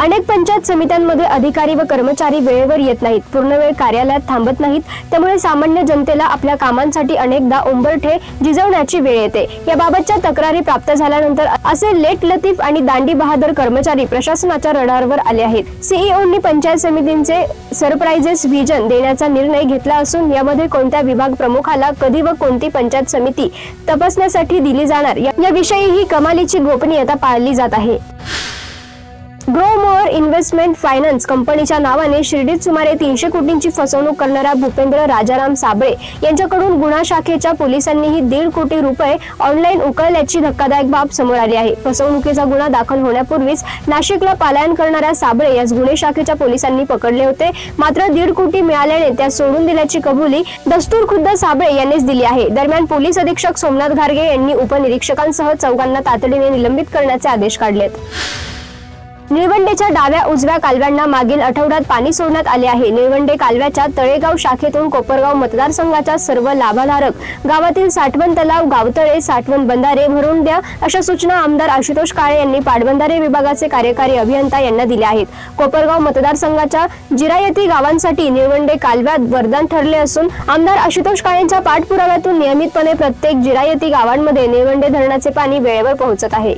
अनेक पंचायत समित्यांमध्ये अधिकारी व कर्मचारी वेळेवर येत नाहीत पूर्ण वेळ कार्यालयात थांबत नाहीत. त्यामुळे सामान्य जनतेला आपल्या कामांसाठी अनेकदा उंबरठे झिजवण्याची वेळ येते. याबाबतच्या तक्रारी प्राप्त झाल्यानंतर असे लेट लतीफ आणि दांडी बहादर कर्मचारी प्रशासनाच्या रडारवर आले आहेत. सीईओनी पंचायत समितींचे सरप्राइजेस व्हिजन देण्याचा निर्णय घेतला असून यामध्ये कोणत्या विभाग प्रमुखाला कधी व कोणती पंचायत समिती तपासण्यासाठी दिली जाणार याविषयीही याविषयी ही कमालीची गोपनीयता पाळली जात आहे. ग्रो मोअर इन्व्हेस्टमेंट फायनान्स कंपनीच्या नावाने शिर्डीत सुमारे तीनशे कोटींची फसवणूक करणारा भूपेंद्र राजाराम साबळे यांच्याकडून गुन्हा शाखेच्या पोलिसांनीही दीड कोटी रुपये ऑनलाईन उकळल्याची धक्कादायक बाब समोर आली आहे. फसवणुकीचा गुन्हा दाखल होण्यापूर्वीच नाशिकला पलायन करणाऱ्या साबळे याच गुन्हे शाखेच्या पोलिसांनी पकडले होते. मात्र दीड कोटी मिळाल्याने त्या सोडून दिल्याची कबुली दस्तूर खुद्द साबळे यांनीच दिली आहे. दरम्यान पोलीस अधीक्षक सोमनाथ घारगे यांनी उपनिरीक्षकांसह चौघांना तातडीने निलंबित करण्याचे आदेश काढलेत. निळवंडेच्या डाव्या उजव्या कालव्यांना मागील आठवड्यात पाणी सोडण्यात आले आहे. निळवंडे कालव्याच्या तळेगाव शाखेतून कोपरगाव मतदारसंघाच्या सर्व लाभाधारक गावातील साठवण तलाव गावतळे साठवण बंधारे भरून द्या अशा सूचना आमदार आशुतोष काळे यांनी पाटबंधारे विभागाचे कार्यकारी अभियंता यांना दिल्या आहेत. कोपरगाव मतदारसंघाच्या जिरायती गावांसाठी निळवंडे कालव्यात वरदान ठरले असून आमदार आशुतोष काळेंच्या पाठपुराव्यातून नियमितपणे प्रत्येक जिरायती गावांमध्ये निळवंडे धरणाचे पाणी वेळेवर पोहोचत आहे.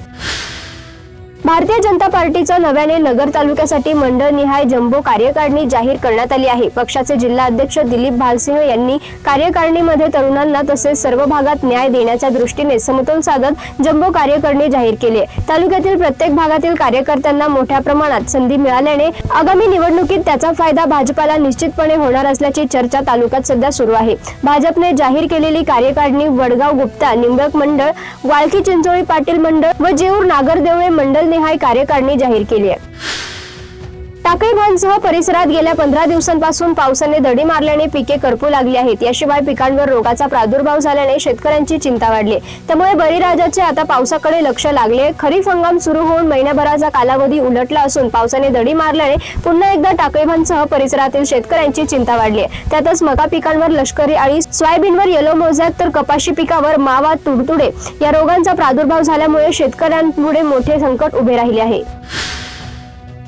भारतीय जनता पार्टीचं नव्याने नगर तालुक्यासाठी मंडळ निहाय जम्बो कार्यकारिणी जाहीर करण्यात आली आहे पक्षाचे जिल्हा अध्यक्ष दिलीप भालसिंह यांनी कार्यकारिणीमध्ये तरुणांना तसेच सर्व भागात न्याय देण्याच्या दृष्टीने समतोल साधत जम्बो कार्यकारिणी जाहीर केली आहे. तालुक्यातील प्रत्येक भागातील कार्यकर्त्यांना मोठ्या प्रमाणात संधी मिळाल्याने आगामी निवडणुकीत त्याचा फायदा भाजपाला निश्चितपणे होणार असल्याची चर्चा तालुक्यात सध्या सुरू आहे भाजपने जाहीर केलेली कार्यकारिणी वडगाव गुप्ता निंबक मंडळ वाळकी चिंचोळी पाटील मंडळ व जेऊर नागरदेवळे मंडळ निहाय कार्यकारिणी जाहीर केली आहे. टाकळी भानसह परिसरात गेल्या पंधरा दिवसांपासून पावसाने दडी मारल्याने पिके करपू लागली आहेत. याशिवाय पिकांवर रोगाचा प्रादुर्भाव झाल्याने शेतकऱ्यांची चिंता वाढली. त्यामुळे बळीराजाचे आता पावसाकडे लक्ष लागले. खरीप हंगाम सुरू होऊन महिन्याभराचा कालावधी उलटला असून पावसाने दडी मारल्याने पुन्हा एकदा टाकळीभानसह परिसरातील शेतकऱ्यांची चिंता वाढली. त्यातच मका पिकांवर लष्करी आळी सोयाबीनवर येलो मोझॅक तर कपाशी पिकावर मावा तुडतुडे या रोगांचा प्रादुर्भाव झाल्यामुळे शेतकऱ्यांपुढे मोठे संकट उभे राहिले आहे.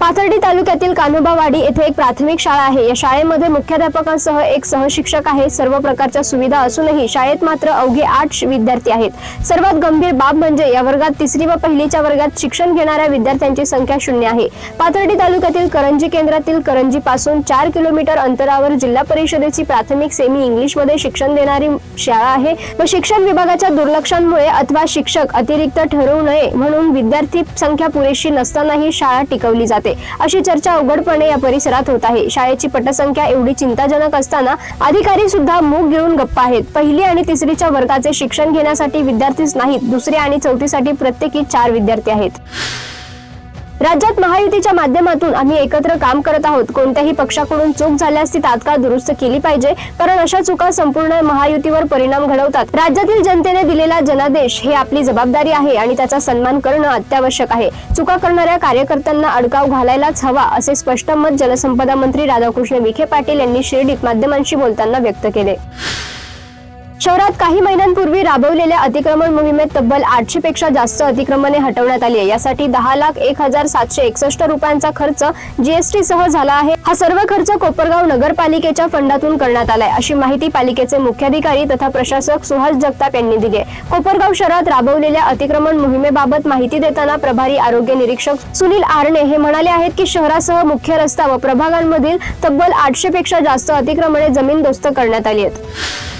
पाथर्डी तालुक्यातील कान्होबावाडी येथे एक प्राथमिक शाळा आहे. या शाळेमध्ये मुख्याध्यापकांसह एक सहशिक्षक आहे. सर्व प्रकारच्या सुविधा असूनही शाळेत मात्र अवघे आठ विद्यार्थी आहेत. सर्वात गंभीर बाब म्हणजे या वर्गात तिसरी व पहिलीच्या वर्गात शिक्षण घेणाऱ्या विद्यार्थ्यांची संख्या शून्य आहे. पाथर्डी तालुक्यातील करंजी केंद्रातील करंजी पासून चार किलोमीटर अंतरावर जिल्हा परिषदेची प्राथमिक सेमी इंग्लिशमध्ये शिक्षण देणारी शाळा आहे व शिक्षण विभागाच्या दुर्लक्षांमुळे अथवा शिक्षक अतिरिक्त ठरवू नये म्हणून विद्यार्थी संख्या पुरेशी नसतानाही शाळा टिकवली जाते. अशी चर्चा अवघडपणे या परिसरात होत आहे. शाळेची पटसंख्या एवढी चिंताजनक असताना अधिकारी सुद्धा मूग गिळून गप्पा आहेत. पहिली आणि तिसरीच्या वर्गाचे शिक्षण घेण्यासाठी विद्यार्थीच नाहीत. दुसरी आणि चौथीसाठी प्रत्येकी चार विद्यार्थी आहेत. राज्यात महायुतीच्या माध्यमातून आम्ही एकत्र काम करत आहोत. कोणत्याही पक्षाकडून चूक झाल्यास ती तात्काळ दुरुस्त केली पाहिजे. कारण अशा चुका संपूर्ण महायुतीवर परिणाम घडवतात. राज्यातील जनतेने दिलेला जनादेश हे आपली जबाबदारी आहे आणि त्याचा सन्मान करणं अत्यावश्यक आहे. चुका करणाऱ्या कार्यकर्त्यांना अडकाव घालायलाच हवा असे स्पष्ट मत जलसंपदा मंत्री राधाकृष्ण विखे पाटील यांनी शिर्डीत माध्यमांशी बोलताना व्यक्त केले. शहरात काही महिन्यांपूर्वी राबवलेल्या अतिक्रमण मोहिमेत तब्बल आठशे पेक्षा जास्त अतिक्रमणे हटवण्यात आली आहे. यासाठी दहा लाख एक हजार सातशे एकसष्ट रुपयांचा खर्च जीएसटी सह झाला आहे. हा सर्व खर्च कोपरगाव नगरपालिकेच्या फंडातून करण्यात आलाय अशी माहिती पालिकेचे मुख्याधिकारी तथा प्रशासक सुहास जगताप यांनी दिली आहे. कोपरगाव शहरात राबवलेल्या अतिक्रमण मोहिमेबाबत माहिती देताना प्रभारी आरोग्य निरीक्षक सुनील आरणे हे म्हणाले आहेत की शहरासह मुख्य रस्ता व प्रभागांमधील तब्बल आठशे पेक्षा जास्त अतिक्रमणे जमीनदोस्त करण्यात आली आहेत.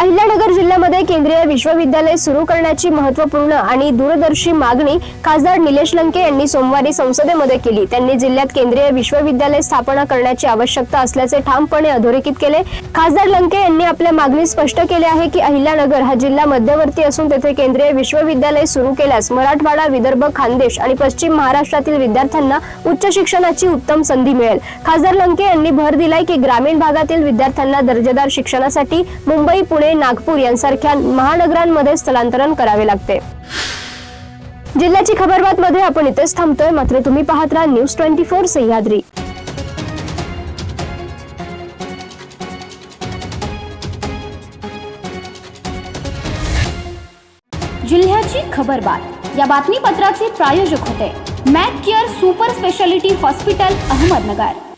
अहिल्यानगर जिल्ह्यामध्ये केंद्रीय विश्वविद्यालय सुरू करण्याची महत्त्वपूर्ण आणि दूरदर्शी मागणी खासदार निलेश लंके यांनी सोमवारी संसदेमध्ये केली. त्यांनी जिल्ह्यात केंद्रीय विश्वविद्यालय स्थापना करण्याची आवश्यकता असल्याचे ठामपणे अधोरेखित केले. खासदार लंके यांनी आपल्या मागणी स्पष्ट केले आहे की अहिल्यानगर हा जिल्हा मध्यवर्ती असून तेथे केंद्रीय विश्वविद्यालय सुरू केल्यास मराठवाडा विदर्भ खानदेश आणि पश्चिम महाराष्ट्रातील विद्यार्थ्यांना उच्च शिक्षणाची उत्तम संधी मिळेल. खासदार लंके यांनी भर दिलाय की ग्रामीण भागातील विद्यार्थ्यांना दर्जेदार शिक्षणासाठी मुंबई पुणे नागपूर यांसारख्या महानगरांमध्ये स्थलांतरण करावे लागते. जिल्ह्याची खबरबात मध्ये आपण इथेच थांबतोय. मात्र तुम्ही पाहत राहा न्यूज ट्वेंटी फोर सह्याद्री. जिल्ह्याची खबरबात. या बातमीपत्राचे प्रायोजक होते. Mac Care super speciality hospital Ahmednagar.